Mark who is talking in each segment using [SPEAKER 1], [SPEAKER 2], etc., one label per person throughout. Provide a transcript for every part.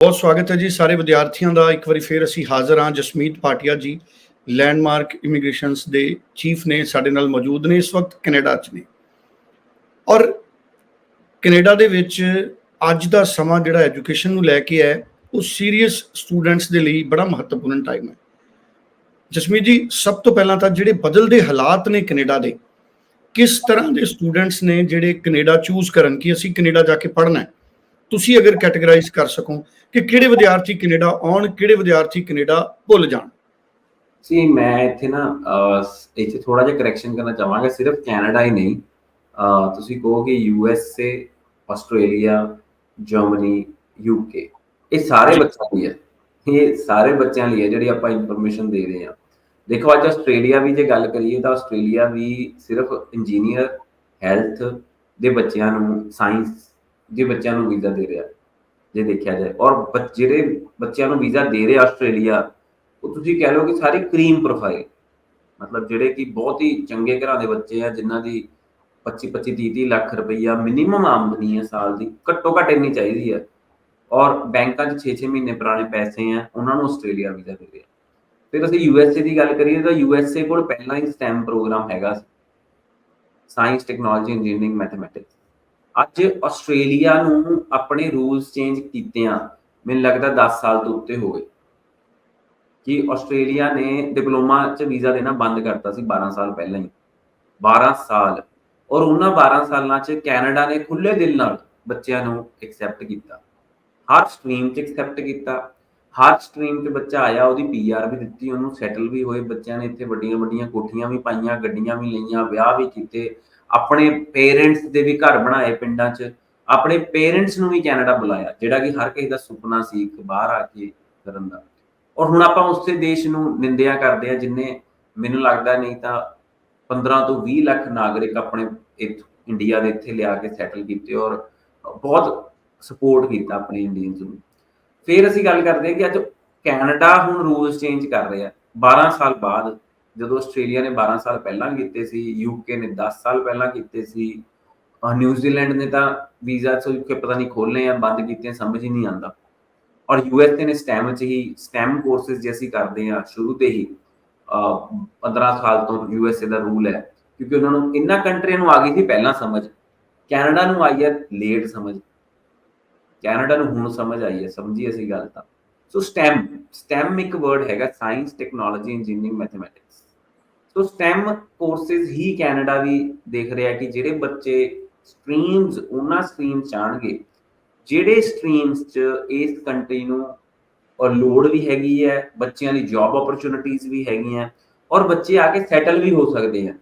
[SPEAKER 1] ਬਹੁਤ ਸਵਾਗਤ ਹੈ ਜੀ ਸਾਰੇ ਵਿਦਿਆਰਥੀਆਂ ਦਾ। ਇੱਕ ਵਾਰੀ ਫੇਰ ਅਸੀਂ ਹਾਜ਼ਰ ਹਾਂ ਜਸਮੀਤ ਭਾਟੀਆ ਜੀ ਲੈਂਡਮਾਰਕ ਇਮੀਗ੍ਰੇਸ਼ਨਸ ਦੇ ਚੀਫ ਨੇ, ਸਾਡੇ ਨਾਲ ਮੌਜੂਦ ਨੇ ਇਸ ਵਕਤ ਕੈਨੇਡਾ 'ਚ ਨੇ। ਔਰ ਕੈਨੇਡਾ ਦੇ ਵਿੱਚ ਅੱਜ ਦਾ ਸਮਾਂ ਜਿਹੜਾ ਐਜੂਕੇਸ਼ਨ ਨੂੰ ਲੈ ਕੇ ਹੈ, ਉਹ ਸੀਰੀਅਸ ਸਟੂਡੈਂਟਸ ਦੇ ਲਈ ਬੜਾ ਮਹੱਤਵਪੂਰਨ ਟਾਈਮ ਹੈ। ਜਸਮੀਤ ਜੀ, ਸਭ ਤੋਂ ਪਹਿਲਾਂ ਤਾਂ ਜਿਹੜੇ ਬਦਲਦੇ ਹਾਲਾਤ ਨੇ ਕੈਨੇਡਾ ਦੇ, ਕਿਸ ਤਰ੍ਹਾਂ ਦੇ ਸਟੂਡੈਂਟਸ ਨੇ ਜਿਹੜੇ ਕੈਨੇਡਾ ਚੂਜ਼ ਕਰਨ, ਕਿ ਅਸੀਂ ਕੈਨੇਡਾ ਜਾ ਕੇ ਪੜ੍ਹਨਾ ਹੈ? ਤੁਸੀਂ ਅਗਰ ਕੈਟਾਗਰਾਈਜ਼ ਕਰ ਸਕੋ ਕਿ ਕਿਹੜੇ ਵਿਦਿਆਰਥੀ ਕੈਨੇਡਾ ਆਉਣ ਕਿਹੜੇ ਵਿਦਿਆਰਥੀ ਕੈਨੇਡਾ ਭੁੱਲ ਜਾਣ।
[SPEAKER 2] ਸੀ ਮੈਂ ਇੱਥੇ ਨਾ ਇੱਥੇ ਥੋੜਾ ਜਿਹਾ ਕਰੈਕਸ਼ਨ ਕਰਨਾ ਚਾਹਾਂਗਾ ਸਿਰਫ ਕੈਨੇਡਾ ਹੀ ਨਹੀਂ। ਤੁਸੀਂ ਕਹੋ ਕਿ U S A Australia Germany UK ਇਹ ਸਾਰੇ ਬੱਚਿਆਂ ਲਈ ਹੈ। ਇਹ ਸਾਰੇ ਬੱਚਿਆਂ ਲਈ ਹੈ ਜਿਹੜੀ ਆਪਾਂ ਇਨਫੋਰਮੇਸ਼ਨ ਦੇ ਰਹੇ ਹਾਂ। ਦੇਖੋ ਅੱਜ ਆਸਟ੍ਰੇਲੀਆ ਵੀ ਜੇ ਗੱਲ ਕਰੀਏ ਤਾਂ ਆਸਟ੍ਰੇਲੀਆ ਵੀ ਸਿਰਫ ਇੰਜੀਨੀਅਰ ਹੈਲਥ ਦੇ ਬੱਚਿਆਂ ਨੂੰ ਸਾਇੰਸ ਜੇ ਬੱਚਿਆਂ ਨੂੰ ਵੀਜ਼ਾ ਦੇ ਰਿਹਾ, ਜੇ ਦੇਖਿਆ ਜਾਏ। ਔਰ ਬੱਚ- ਜਿਹੜੇ ਬੱਚਿਆਂ ਨੂੰ ਵੀਜ਼ਾ ਦੇ ਰਿਹਾ ਆਸਟ੍ਰੇਲੀਆ, ਉਹ ਤੁਸੀਂ ਕਹਿ ਲਓ ਕਿ ਸਾਰੀ ਕਰੀਮ ਪ੍ਰੋਫਾਈਲ। ਮਤਲਬ ਜਿਹੜੇ ਕਿ ਬਹੁਤ ਹੀ ਚੰਗੇ ਘਰਾਂ ਦੇ ਬੱਚੇ ਆ, ਜਿਨ੍ਹਾਂ ਦੀ 25 25 30 30 ਲੱਖ ਰੁਪਈਆ ਮਿਨੀਮਮ ਆਮਦਨੀ ਹੈ ਸਾਲ ਦੀ, ਘੱਟੋ ਘੱਟ ਇੰਨੀ ਚਾਹੀਦੀ ਹੈ ਔਰ ਬੈਂਕਾਂ 'ਚ 6-6 ਮਹੀਨੇ ਪੁਰਾਣੇ ਪੈਸੇ ਆ, ਉਹਨਾਂ ਨੂੰ ਆਸਟ੍ਰੇਲੀਆ ਵੀਜ਼ਾ ਦੇ ਰਿਹਾ। ਫਿਰ ਅਸੀਂ ਯੂਐਸਏ ਦੀ ਗੱਲ ਕਰੀਏ ਤਾਂ ਯੂਐਸਏ ਕੋਲ ਪਹਿਲਾਂ ਹੀ ਸਟੈਮ ਪ੍ਰੋਗਰਾਮ ਹੈਗਾ ਸਾਇੰਸ, ਟੈਕਨੋਲੋਜੀ, ਇੰਜੀਨੀਅਰਿੰਗ, ਮੈਥਮੈਟਿਕਸ। ਅੱਜ ਆਸਟ੍ਰੇਲੀਆ ਨੂੰ ਆਪਣੇ ਰੂਲਸ ਚੇਂਜ ਕੀਤਿਆਂ ਮੈਨੂੰ ਲੱਗਦਾ 10 ਸਾਲ ਤੋਂ ਉੱਤੇ ਹੋ ਗਏ ਕਿ ਆਸਟ੍ਰੇਲੀਆ ਨੇ ਡਿਪਲੋਮਾ 'ਚ ਵੀਜ਼ਾ ਦੇਣਾ ਬੰਦ ਕਰਤਾ ਸੀ 12 ਸਾਲ ਪਹਿਲਾਂ ਹੀ। 12 ਸਾਲ। ਔਰ ਉਹਨਾਂ 12 ਸਾਲਾਂ 'ਚ ਕੈਨੇਡਾ ਨੇ ਖੁੱਲੇ ਦਿਲ ਨਾਲ ਬੱਚਿਆਂ ਨੂੰ ਐਕਸੈਪਟ ਕੀਤਾ। ਹਰ ਸਟਰੀਮ 'ਚ ਐਕਸੈਪਟ ਕੀਤਾ। ਹਰ ਸਟਰੀਮ 'ਚ ਬੱਚਾ ਆਇਆ, ਉਹਦੀ ਪੀਆਰ ਵੀ ਦਿੱਤੀ, ਉਹਨੂੰ ਸੈਟਲ ਵੀ ਹੋਏ। ਬੱਚਿਆਂ ਨੇ ਇੱਥੇ ਵੱਡੀਆਂ ਵੱਡੀਆਂ ਕੋਠੀਆਂ ਵੀ ਪਾਈਆਂ, ਗੱਡੀਆਂ ਵੀ ਲਈਆਂ, ਵਿਆਹ ਵੀ ਕੀਤੇ। ਆਪਣੇ ਪੇਰੈਂਟਸ ਦੇ ਵੀ ਘਰ ਬਣਾਏ ਪਿੰਡਾਂ 'ਚ, ਆਪਣੇ ਪੇਰੈਂਟਸ ਨੂੰ ਵੀ ਕੈਨੇਡਾ ਬੁਲਾਇਆ, ਜਿਹੜਾ ਕਿ ਹਰ ਕਿਸੇ ਦਾ ਸੁਪਨਾ ਸੀ ਇੱਕ ਬਾਹਰ ਆ ਕੇ ਕਰਨ ਦਾ। ਔਰ ਹੁਣ ਆਪਾਂ ਉਸੇ ਦੇਸ਼ ਨੂੰ ਨਿੰਦਿਆ ਕਰਦੇ ਆ ਜਿਨੇ ਮੈਨੂੰ ਲੱਗਦਾ ਨਹੀਂ ਤਾਂ 15 ਤੋਂ 20 ਲੱਖ ਨਾਗਰਿਕ ਆਪਣੇ ਇੱਥ- ਇੰਡੀਆ ਦੇ ਇੱਥੇ ਲਿਆ ਕੇ ਸੈਟਲ ਕੀਤੇ ਔਰ ਬਹੁਤ ਸਪੋਰਟ ਕੀਤਾ ਆਪਣੇ ਇੰਡੀਅਨਸ ਨੂੰ। ਫਿਰ ਅਸੀਂ ਗੱਲ ਕਰਦੇ ਹਾਂ ਕਿ ਅੱਜ ਕੈਨੇਡਾ ਹੁਣ ਰੂਲਸ ਚੇਂਜ ਕਰ ਰਿਹਾ। 12 ਸਾਲ ਬਾਅਦ ਜਦੋਂ ਆਸਟ੍ਰੇਲੀਆ ਨੇ 12 ਸਾਲ ਪਹਿਲਾਂ ਕੀਤੇ ਸੀ ਯੂਕੇ ਨੇ 10 ਸਾਲ ਪਹਿਲਾਂ ਕੀਤੇ ਸੀ ਨਿਊਜ਼ੀਲੈਂਡ ਨੇ ਤਾਂ ਵੀਜ਼ਾ ਸੋ ਕਿ ਪਤਾ ਨਹੀਂ ਖੋਲਨੇ ਆ ਬੰਦ ਕੀਤੇ ਸਮਝ ਹੀ ਨਹੀਂ ਆਉਂਦਾ। ਔਰ ਯੂਐਸ ਨੇ ਸਟੈਮ ਚ ਹੀ, ਸਟੈਮ ਕੋਰਸਸ ਜੇ ਅਸੀਂ ਕਰਦੇ ਆ ਸ਼ੁਰੂ ਤੇ ਹੀ, ਅਹ 15 ਸਾਲ ਤੋਂ ਯੂਐਸਏ ਦਾ ਰੂਲ ਹੈ, ਕਿਉਂਕਿ ਉਹਨਾਂ ਨੂੰ ਇੰਨਾ ਕੰਟਰੀਆਂ ਨੂੰ ਆ ਗਈ ਸੀ ਪਹਿਲਾਂ ਸਮਝ, ਕੈਨੇਡਾ ਨੂੰ ਆਈ ਹੈ ਲੇਟ ਸਮਝ। ਕੈਨੇਡਾ ਨੂੰ ਹੁਣ ਸਮਝ ਆਈ ਹੈ, ਸਮਝੀ ਅਸੀਂ ਗੱਲ ਤਾਂ। ਸੋ ਸਟੈਮ ਸਟੈਮ ਇੱਕ ਵਰਡ ਹੈਗਾ science technology engineering mathematics so STEM courses ਹੀ ਕੈਨੇਡਾ ਵੀ ਦੇਖ ਰਿਹਾ ਕਿ ਜਿਹੜੇ ਬੱਚੇ ਸਟਰੀਮਸ ਉਹਨਾਂ ਸਟਰੀਮ ਚਾਣਗੇ ਜਿਹੜੇ ਸਟਰੀਮਸ ਚ ਇਸ ਕੰਟਰੀ ਨੂੰ ਔਰ ਲੋੜ ਵੀ ਹੈਗੀ ਹੈ, ਬੱਚਿਆਂ ਦੀ ਜੌਬ ਓਪਰਚੁਨਿਟੀਆਂ ਵੀ ਹੈਗੀਆਂ, ਔਰ ਬੱਚੇ ਆ ਕੇ ਸੈਟਲ ਵੀ ਹੋ ਸਕਦੇ ਆ।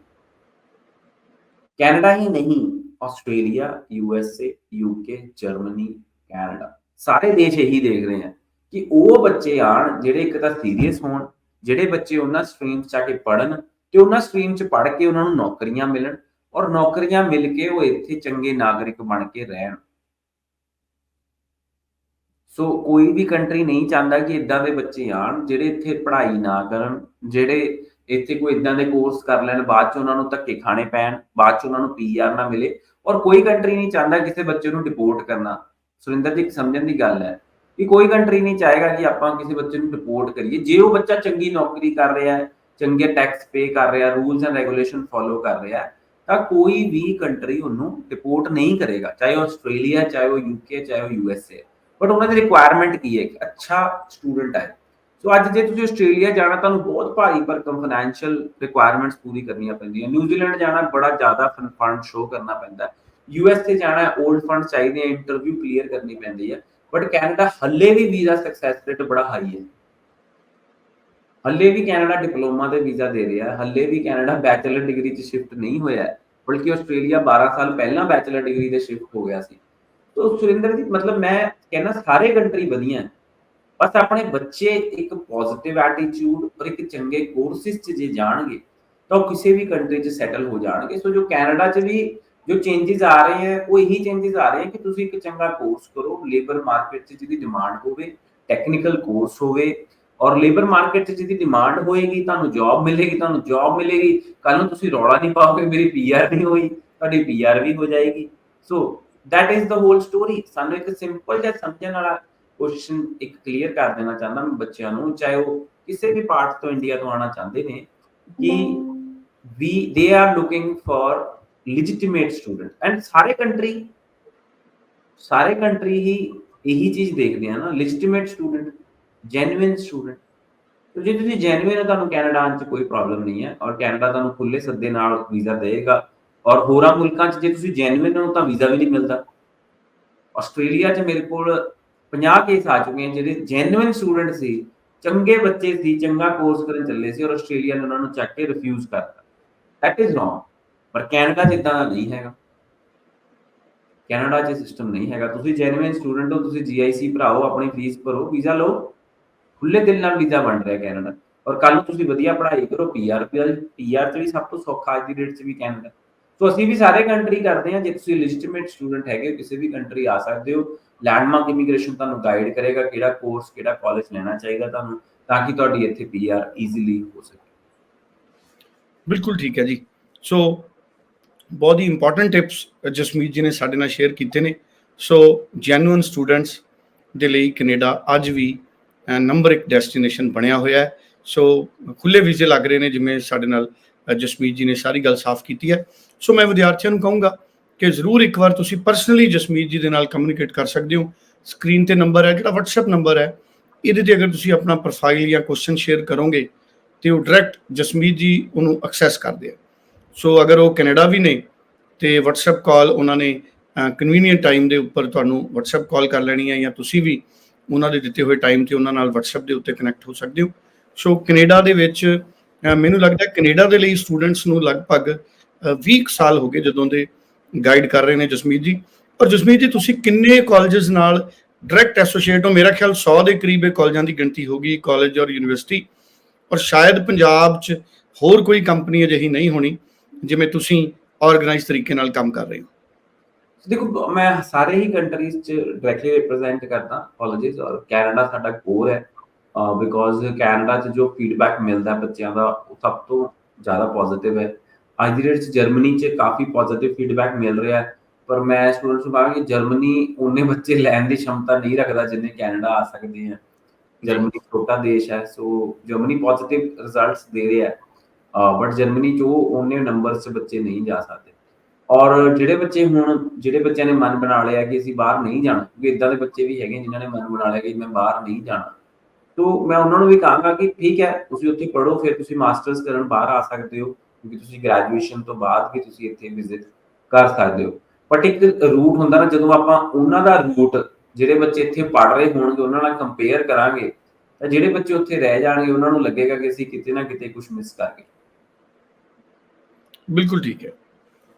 [SPEAKER 2] ਕੈਨੇਡਾ ਹੀ ਨਹੀਂ, Australia, U S A UK Germany, Canada, ਸਾਰੇ ਦੇਸ਼ ਇਹੀ ਦੇਖ ਰਹੇ ਆ ਕਿ ਉਹ ਬੱਚੇ ਆਣ ਜਿਹੜੇ ਇੱਕ ਤਾਂ ਸੀਰੀਅਸ ਹੋਣ, ਜਿਹੜੇ ਬੱਚੇ ਉਹਨਾਂ ਸਟਰੀਮ ਚ ਆ ਕੇ ਪੜਨ ਤੇ ਉਹਨਾਂ ਸਟਰੀਮ ਚ ਪੜ੍ਹ ਕੇ ਉਹਨਾਂ ਨੂੰ ਨੌਕਰੀਆਂ ਮਿਲਣ ਔਰ ਨੌਕਰੀਆਂ ਮਿਲ ਕੇ ਉਹ ਇੱਥੇ ਚੰਗੇ ਨਾਗਰਿਕ ਬਣ ਕੇ ਰਹਿਣ। ਸੋ ਕੋਈ ਵੀ ਕੰਟਰੀ ਨਹੀਂ ਚਾਹੁੰਦਾ ਕਿ ਇਦਾਂ ਦੇ ਬੱਚੇ ਆਣ ਜਿਹੜੇ ਇੱਥੇ ਪੜ੍ਹਾਈ ਨਾ ਕਰਨ, ਜਿਹੜੇ ਇੱਥੇ ਕੋਈ ਇਦਾਂ ਦੇ ਕੋਰਸ ਕਰ ਲੈਣ, ਬਾਅਦ ਚ ਉਹਨਾਂ ਨੂੰ ਧੱਕੇ ਖਾਣੇ ਪੈਣ, ਬਾਅਦ ਚ ਉਹਨਾਂ ਨੂੰ ਪੀਆਰ ਨਾ ਮਿਲੇ ਔਰ ਕੋਈ ਕੰਟਰੀ ਨਹੀਂ ਚਾਹੁੰਦਾ ਕਿਸੇ ਬੱਚੇ ਨੂੰ ਡਿਪੋਰਟ ਕਰਨਾ। ਸੁਰਿੰਦਰ ਜੀ, ਇੱਕ ਸਮਝਣ ਦੀ ਗੱਲ ਹੈ ਕਿ ਕੋਈ ਕੰਟਰੀ ਨਹੀਂ ਚਾਹੇਗਾ ਕਿ ਆਪਾਂ ਕਿਸੇ ਬੱਚੇ ਨੂੰ ਡਿਪੋਰਟ ਕਰੀਏ। ਜੇ ਉਹ ਬੱਚਾ ਚੰਗੀ ਨੌਕਰੀ ਕਰ ਰਿਹਾ ਹੈ ਚੰਗੇ ਟੈਕਸ ਪੇ ਕਰ ਰਿਹਾ ਰੂਲਸ ਐਂਡ ਰੈਗੂਲੇਸ਼ਨ ਫੋਲੋ ਕਰ ਰਿਹਾ, ਤਾਂ ਕੋਈ ਵੀ ਕੰਟਰੀ ਉਹਨੂੰ ਡਿਪੋਰਟ ਨਹੀਂ ਕਰੇਗਾ, ਚਾਹੇ ਉਹ ਆਸਟ੍ਰੇਲੀਆ, ਚਾਹੇ ਉਹ ਯੂਕੇ ਚਾਹੇ ਉਹ ਯੂਐਸਏ ਬਟ ਉਹਨਾਂ ਦੀ ਰਿਕੁਆਇਰਮੈਂਟ ਕੀ ਹੈ ਕਿ ਅੱਛਾ ਸਟੂਡੈਂਟ ਹੈ। ਸੋ ਅੱਜ ਜੇ ਤੁਸੀਂ ਆਸਟ੍ਰੇਲੀਆ ਜਾਣਾ, ਤੁਹਾਨੂੰ ਬਹੁਤ ਭਾਰੀ ਭਰਕਮ ਫਾਈਨੈਂਸ਼ੀਅਲ ਰਿਕੁਆਇਰਮੈਂਟਸ ਪੂਰੀ ਕਰਨੀਆਂ ਪੈਂਦੀਆਂ। ਨਿਊਜ਼ੀਲੈਂਡ ਜਾਣਾ ਬੜਾ ਜ਼ਿਆਦਾ ਫੰਡ ਸ਼ੋ ਕਰਨਾ ਪੈਂਦਾ। ਯੂਐਸ ਤੇ ਜਾਣਾ 올ਡ ਫੰਡ ਚਾਹੀਦੇ ਆ ਇੰਟਰਵਿਊ ਕਲੀਅਰ ਕਰਨੀ ਪੈਂਦੀ ਹੈ ਬਟ ਕੈਨੇਡਾ ਹੱਲੇ ਵੀ ਵੀਜ਼ਾ ਸਕਸੈਸ ਰੇਟ ਬੜਾ ਹਾਈ ਹੈ। ਹੱਲੇ ਵੀ ਕੈਨੇਡਾ ਡਿਪਲੋਮਾ ਤੇ ਵੀਜ਼ਾ ਦੇ ਰਿਹਾ, ਹੱਲੇ ਵੀ ਕੈਨੇਡਾ ਬੈਚਲਰ ਡਿਗਰੀ 'ਚ ਸ਼ਿਫਟ ਨਹੀਂ ਹੋਇਆ ਬਲਕਿ ਆਸਟ੍ਰੇਲੀਆ 12 ਸਾਲ ਪਹਿਲਾਂ ਬੈਚਲਰ ਡਿਗਰੀ ਤੇ ਸ਼ਿਫਟ ਹੋ ਗਿਆ ਸੀ। ਤੋ ਸੁਰਿੰਦਰ ਜੀ, ਮਤਲਬ ਮੈਂ ਕਹਿੰਦਾ ਸਾਰੇ ਕੰਟਰੀ ਵਧੀਆ ਬਸ ਆਪਣੇ ਬੱਚੇ ਇੱਕ ਪੋਜ਼ਿਟਿਵ ਐਟੀਟਿਊਡ ਔਰ ਇੱਕ ਚੰਗੇ ਕੋਰਸਿਸ 'ਚ ਜੇ ਜਾਣਗੇ, ਤਾਂ ਉਹ ਕਿਸੇ ਵੀ ਕੰਟਰੀ 'ਚ ਸੈਟਲ ਹੋ ਜਾਣਗੇ। ਸੋ ਜੋ ਕੈਨੇਡਾ 'ਚ ਵੀ ਜੋ ਚੇਂजेस ਆ ਰਹੇ ਹੈ, ਉਹ ਇਹੀ ਚੇਂजेस ਆ ਰਹੇ ਹਨ ਕਿ ਤੁਸੀਂ ਇੱਕ ਚੰਗਾ ਕੋਰਸ ਕਰੋ ਲੇਬਰ ਮਾਰਕੀਟ 'ਚ ਜਿਹਦੀ ਡਿਮਾਂਡ ਹੋਵੇ ਟੈਕਨੀਕਲ ਕੋਰਸ ਹੋਵੇ ਔਰ ਲੇਬਰ ਮਾਰਕੀਟ 'ਚ ਜਿਹਦੀ ਡਿਮਾਂਡ ਹੋਏਗੀ, ਤੁਹਾਨੂੰ ਜੌਬ ਮਿਲੇਗੀ, ਤੁਹਾਨੂੰ ਜੌਬ ਮਿਲੇਗੀ ਕੱਲ ਨੂੰ ਤੁਸੀਂ ਰੌਲਾ ਨਹੀਂ ਪਾਓਗੇ, ਮੇਰੀ ਪੀਆਰ ਨਹੀਂ ਹੋਈ, ਤੁਹਾਡੀ ਪੀਆਰ ਵੀ ਹੋ ਜਾਏਗੀ। ਸੋ that is the whole story ਸਾਨੂੰ ਇੱਕ ਸਿੰਪਲ ਜਿਹਾ ਸਮਝਣ ਵਾਲਾ ਕੁਐਸਚਨ ਇੱਕ ਕਲੀਅਰ ਕਰ ਦੇਣਾ ਚਾਹੁੰਦਾ ਮੈਂ ਬੱਚਿਆਂ ਨੂੰ, ਚਾਹੇ ਉਹ ਕਿਸੇ ਵੀ ਪਾਰਟ ਤੋਂ ਇੰਡੀਆ ਤੋਂ ਆਉਣਾ ਚਾਹੁੰਦੇ ਨੇ, ਕਿ ਵੀ they are looking for legitimate student and ਸਾਰੇ ਕੰਟਰੀ ਸਾਰੇ ਕੰਟਰੀ ਹੀ ਇਹੀ ਚੀਜ਼ ਦੇਖਦੇ ਆ ਨਾ, legitimate ਸਟੂਡੈਂਟ ਜੈਨੂਇਨ ਸਟੂਡੈਂਟ ਤੇ ਜੇ ਤੁਸੀਂ ਜੈਨੂਇਨ ਹੋ, ਤੁਹਾਨੂੰ ਕੈਨੇਡਾ ਆਉਣ 'ਚ ਕੋਈ ਪ੍ਰੋਬਲਮ ਨਹੀਂ ਹੈ ਔਰ ਕੈਨੇਡਾ ਤੁਹਾਨੂੰ ਖੁੱਲੇ ਸੱਦੇ ਨਾਲ ਵੀਜ਼ਾ ਦੇਗਾ ਔਰ ਹੋਰਾਂ ਮੁਲਕਾਂ 'ਚ ਜੇ ਤੁਸੀਂ ਜੈਨੂਇਨ ਹੋ, ਤਾਂ ਵੀਜ਼ਾ ਵੀ ਨਹੀਂ ਮਿਲਦਾ। ਆਸਟ੍ਰੇਲੀਆ 'ਚ ਮੇਰੇ ਕੋਲ 50 ਕੇਸ ਆ ਚੁੱਕੇ ਹਨ ਜਿਹੜੇ ਜੈਨੂਇਨ ਸਟੂਡੈਂਟ ਸੀ, ਚੰਗੇ ਬੱਚੇ ਸੀ, ਚੰਗਾ ਕੋਰਸ ਕਰਨ ਚੱਲੇ ਸੀ ਔਰ ਆਸਟ੍ਰੇਲੀਆ ਨੇ ਉਹਨਾਂ ਨੂੰ ਚੱਕ ਕੇ ਰਿਫਿਊਜ਼ ਕਰਤਾ। ਦੈਟ ਇਜ਼ ਰੋਂਗ ਪਰ ਕੈਨੇਡਾ 'ਚ ਇਦਾਂ ਦਾ ਨਹੀਂ ਹੈਗਾ। ਕੈਨੇਡਾ 'ਚ ਸਿਸਟਮ ਨਹੀਂ ਹੈਗਾ। ਤੁਸੀਂ ਜੈਨੂਇਨ ਸਟੂਡੈਂਟ ਹੋ, ਤੁਸੀਂ ਜੀਆਈਸੀ ਭਰਾਓ, ਆਪਣੀ ਫੀਸ ਭਰੋ ਵੀਜ਼ਾ ਲਓ। ਖੁੱਲੇ ਦਿਲ ਨਾਲ ਵੀਜ਼ਾ ਬਣ ਰਿਹਾ ਕੈਨੇਡਾ। ਔਰ ਕੱਲ ਨੂੰ ਤੁਸੀਂ ਵਧੀਆ ਪੜ੍ਹਾਈ ਕਰੋ ਪੀਆਰ ਪੀਆਰ 'ਚ ਵੀ ਸਭ ਤੋਂ ਸੌਖਾ ਅੱਜ ਦੀ ਡੇਟ 'ਚ ਵੀ ਕੈਨੇਡਾ। ਸੋ ਅਸੀਂ ਵੀ ਸਾਰੇ ਕੰਟਰੀ ਕਰਦੇ ਹਾਂ ਜੇ ਤੁਸੀਂ ਲੈਜਿਟਿਮੇਟ ਸਟੂਡੈਂਟ ਹੈਗੇ ਹੋ, ਕਿਸੇ ਵੀ ਕੰਟਰੀ ਆ ਸਕਦੇ ਹੋ ਲੈਂਡਮਾਰਕ ਇਮੀਗ੍ਰੇਸ਼ਨ ਤੁਹਾਨੂੰ ਗਾਈਡ ਕਰੇਗਾ ਕਿਹੜਾ ਕੋਰਸ ਕਿਹੜਾ ਕਾਲਜ ਲੈਣਾ ਚਾਹੀਦਾ ਤੁਹਾਨੂੰ ਤਾਂ ਕਿ ਤੁਹਾਡੀ ਇੱਥੇ ਪੀਆਰ ਈਜ਼ੀਲੀ ਹੋ ਸਕੇ।
[SPEAKER 1] ਬਿਲਕੁਲ ਠੀਕ ਹੈ ਜੀ। ਸੋ ਬਹੁਤ ਹੀ ਇੰਪੋਰਟੈਂਟ ਟਿਪਸ ਜਸਮੀਤ ਜੀ ਨੇ ਸਾਡੇ ਨਾਲ ਸ਼ੇਅਰ ਕੀਤੇ ਨੇ। ਸੋ ਜੈਨੂਇਨ ਸਟੂਡੈਂਟਸ ਦੇ ਲਈ ਕੈਨੇਡਾ ਅੱਜ ਵੀ ਨੰਬਰ ਇੱਕ ਡੈਸਟੀਨੇਸ਼ਨ ਬਣਿਆ ਹੋਇਆ ਹੈ। ਸੋ ਖੁੱਲੇ ਵੀਜ਼ੇ ਲੱਗ ਰਹੇ ਨੇ ਜਿਵੇਂ ਸਾਡੇ ਨਾਲ ਜਸਮੀਤ ਜੀ ਨੇ ਸਾਰੀ ਗੱਲ ਸਾਫ਼ ਕੀਤੀ ਹੈ। ਸੋ ਮੈਂ ਵਿਦਿਆਰਥੀਆਂ ਨੂੰ ਕਹੂੰਗਾ ਕਿ ਜ਼ਰੂਰ ਇੱਕ ਵਾਰ ਤੁਸੀਂ ਪਰਸਨਲੀ ਜਸਮੀਤ ਜੀ ਦੇ ਨਾਲ ਕਮਿਊਨੀਕੇਟ ਕਰ ਸਕਦੇ ਹੋ। ਸਕਰੀਨ ਤੇ ਨੰਬਰ ਹੈ, ਜਿਹੜਾ WhatsApp ਨੰਬਰ ਹੈ, ਇਹਦੇ ਤੇ ਅਗਰ ਤੁਸੀਂ ਆਪਣਾ ਪ੍ਰੋਫਾਈਲ ਜਾਂ ਕੁਐਸਚਨ ਸ਼ੇਅਰ ਕਰੋਗੇ, ਤੇ ਉਹ ਡਾਇਰੈਕਟ ਜਸਮੀਤ ਜੀ ਉਹਨੂੰ ਐਕਸੈਸ ਕਰਦੇ ਆ। ਸੋ ਅਗਰ ਉਹ ਕੈਨੇਡਾ ਵੀ ਨੇ, ਤੇ WhatsApp ਕਾਲ ਉਹਨਾਂ ਨੇ ਕਨਵੀਨੀਅੰਟ ਟਾਈਮ ਦੇ ਉੱਪਰ ਤੁਹਾਨੂੰ WhatsApp ਕਾਲ ਕਰ ਲੈਣੀ ਹੈ ਜਾਂ ਤੁਸੀਂ ਵੀ ਉਹਨਾਂ ਦੇ ਦਿੱਤੇ ਹੋਏ ਟਾਈਮ ਤੇ ਉਹਨਾਂ ਨਾਲ WhatsApp ਦੇ ਉੱਤੇ ਕਨੈਕਟ ਹੋ ਸਕਦੇ ਹੋ। ਸੋ ਕੈਨੇਡਾ ਦੇ ਵਿੱਚ ਮੈਨੂੰ ਲੱਗਦਾ ਕੈਨੇਡਾ ਦੇ ਲਈ ਸਟੂਡੈਂਟਸ ਨੂੰ ਲਗਭਗ ਅ, 20 ਕੁ ਸਾਲ ਹੋ ਗਏ ਜਦੋਂ ਦੇ ਗਾਈਡ ਕਰ ਰਹੇ ਨੇ ਜਸਮੀਤ ਜੀ। ਔਰ ਜਸਮੀਤ ਜੀ ਤੁਸੀਂ ਕਿੰਨੇ ਕਾਲਜਸ ਨਾਲ ਡਾਇਰੈਕਟ ਐਸੋਸੀਏਟ ਹੋ? ਮੇਰਾ ਖਿਆਲ 100 ਦੇ ਕਰੀਬ ਇਹ ਕਾਲਜਾਂ ਦੀ ਗਿਣਤੀ ਹੋਗੀ ਕਾਲਜ ਔਰ ਯੂਨੀਵਰਸਿਟੀ ਔਰ ਸ਼ਾਇਦ ਪੰਜਾਬ 'ਚ ਹੋਰ ਕੋਈ ਕੰਪਨੀ ਅਜਿਹੀ ਨਹੀਂ ਹੋਣੀ ਜਿਵੇਂ ਤੁਸੀਂ ਆਰਗੇਨਾਈਜ਼ ਤਰੀਕੇ ਨਾਲ ਕੰਮ ਕਰ ਰਹੇ ਹੋ।
[SPEAKER 2] ਦੇਖੋ, ਮੈਂ ਸਾਰੇ ਹੀ ਕੰਟਰੀਜ਼ ਚ ਡਾਇਰੈਕਟਲੀ ਰਿਪਰੈਜ਼ੈਂਟ ਕਰਦਾ ਕਾਲਜਸ ਔਰ ਕੈਨੇਡਾ ਸਾਡਾ ਕੋਰ ਹੈ ਬਿਕੋਜ਼ ਕੈਨੇਡਾ ਚ ਜੋ ਫੀਡਬੈਕ ਮਿਲਦਾ ਬੱਚਿਆਂ ਦਾ, ਉਹ ਸਭ ਤੋਂ ਜ਼ਿਆਦਾ ਪੋਜ਼ਿਟਿਵ ਹੈ। ਅੱਜ ਦੀ ਡੇਟ ਚ ਜਰਮਨੀ ਚ ਕਾਫੀ ਪੋਜ਼ਿਟਿਵ ਫੀਡਬੈਕ ਮਿਲ ਰਿਹਾ ਹੈ, ਪਰ ਮੈਂ ਸਟੂਡੈਂਟਸ ਨੂੰ ਕਹਾਂਗਾ ਕਿ ਜਰਮਨੀ ਉਹਨੇ ਬੱਚੇ ਲੈਣ ਦੀ ਸ਼ਮਤਾ ਨਹੀਂ ਰੱਖਦਾ ਜਿੰਨੇ ਕੈਨੇਡਾ ਆ ਸਕਦੇ ਆ ਜਰਮਨੀ ਛੋਟਾ ਦੇਸ਼ ਹੈ ਸੋ ਜਰਮਨੀ ਪੋਜ਼ਿਟਿਵ ਰਿਜ਼ਲਟਸ ਦੇ ਰਿਹਾ ਹੈ ਬਟ ਜਰਮਨੀ ਚ ਉਹ ਉਹਨੇ ਨੰਬਰਸ ਚ ਬੱਚੇ ਨਹੀਂ ਜਾ ਸਕਦੇ। ਔਰ ਜਿਹੜੇ ਬੱਚੇ ਹੁਣ, ਜਿਹੜੇ ਬੱਚਿਆਂ ਨੇ ਮਨ ਬਣਾ ਲਿਆ ਕਿ ਅਸੀਂ ਬਾਹਰ ਨਹੀਂ ਜਾਣਾ, ਕਿਉਂਕਿ ਇਦਾਂ ਦੇ ਬੱਚੇ ਵੀ ਹੈਗੇ ਜਿਨ੍ਹਾਂ ਨੇ ਮਨ ਬਣਾ ਲਿਆ ਕਿ ਮੈਂ ਬਾਹਰ ਨਹੀਂ ਜਾਣਾ। ਤੋਂ ਮੈਂ ਉਹਨਾਂ ਨੂੰ ਵੀ ਕਹਾਂਗਾ ਕਿ ਠੀਕ ਹੈ, ਤੁਸੀਂ ਉੱਥੇ ਪੜ੍ਹੋ, ਫਿਰ ਤੁਸੀਂ ਮਾਸਟਰਸ ਕਰਨ ਬਾਹਰ ਆ ਸਕਦੇ ਹੋ, ਕਿਉਂਕਿ ਤੁਸੀਂ ਗ੍ਰੈਜੂਏਸ਼ਨ ਤੋਂ ਬਾਅਦ ਵੀ ਤੁਸੀਂ ਇੱਥੇ ਵਿਜ਼ਿਟ ਕਰ ਸਕਦੇ ਹੋ। ਬਟ ਇੱਕ ਰੂਟ ਹੁੰਦਾ ਨਾ, ਜਦੋਂ ਆਪਾਂ ਉਹਨਾਂ ਦਾ ਰੂਟ ਜਿਹੜੇ ਬੱਚੇ ਇੱਥੇ ਪੜ ਰਹੇ ਹੋਣਗੇ, ਉਹਨਾਂ ਨਾਲ ਕੰਪੇਅਰ ਕਰਾਂਗੇ, ਤਾਂ ਜਿਹੜੇ ਬੱਚੇ ਉੱਥੇ ਰਹਿ ਜਾਣਗੇ, ਉਹਨਾਂ ਨੂੰ ਲੱਗੇਗਾ ਕਿ ਅਸੀਂ ਕਿਤੇ ਨਾ ਕਿਤੇ ਕੁਝ ਮਿਸ ਕਰ ਗਏ।
[SPEAKER 1] ਬਿਲਕੁਲ ਠੀਕ ਹੈ।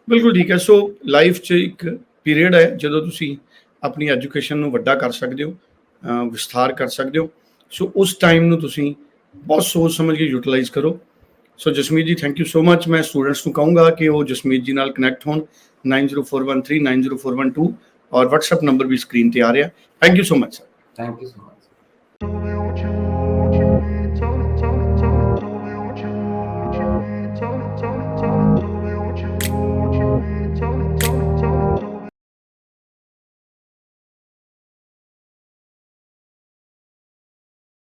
[SPEAKER 1] ਬਿਲਕੁਲ ਠੀਕ ਹੈ। ਸੋ ਲਾਈਫ 'ਚ ਇੱਕ ਪੀਰੀਅਡ ਹੈ ਜਦੋਂ ਤੁਸੀਂ ਆਪਣੀ ਐਜੂਕੇਸ਼ਨ ਨੂੰ ਵੱਡਾ ਕਰ ਸਕਦੇ ਹੋ ਵਿਸਥਾਰ ਕਰ ਸਕਦੇ ਹੋ। ਸੋ ਉਸ ਟਾਈਮ ਨੂੰ ਤੁਸੀਂ ਬਹੁਤ ਸੋਚ ਸਮਝ ਕੇ ਯੂਟਿਲਾਈਜ਼ ਕਰੋ। ਸੋ Jasmeet ji thank you so ਮੱਚ ਮੈਂ ਸਟੂਡੈਂਟਸ ਨੂੰ ਕਹੂੰਗਾ ਕਿ ਉਹ ਜਸਮੀਤ ਜੀ ਨਾਲ ਕਨੈਕਟ ਹੋਣ। 9041390412 ਔਰ WhatsApp ਨੰਬਰ ਵੀ ਸਕਰੀਨ ਤੇ ਆ ਰਿਹਾ। Thank you so much sir
[SPEAKER 2] thank you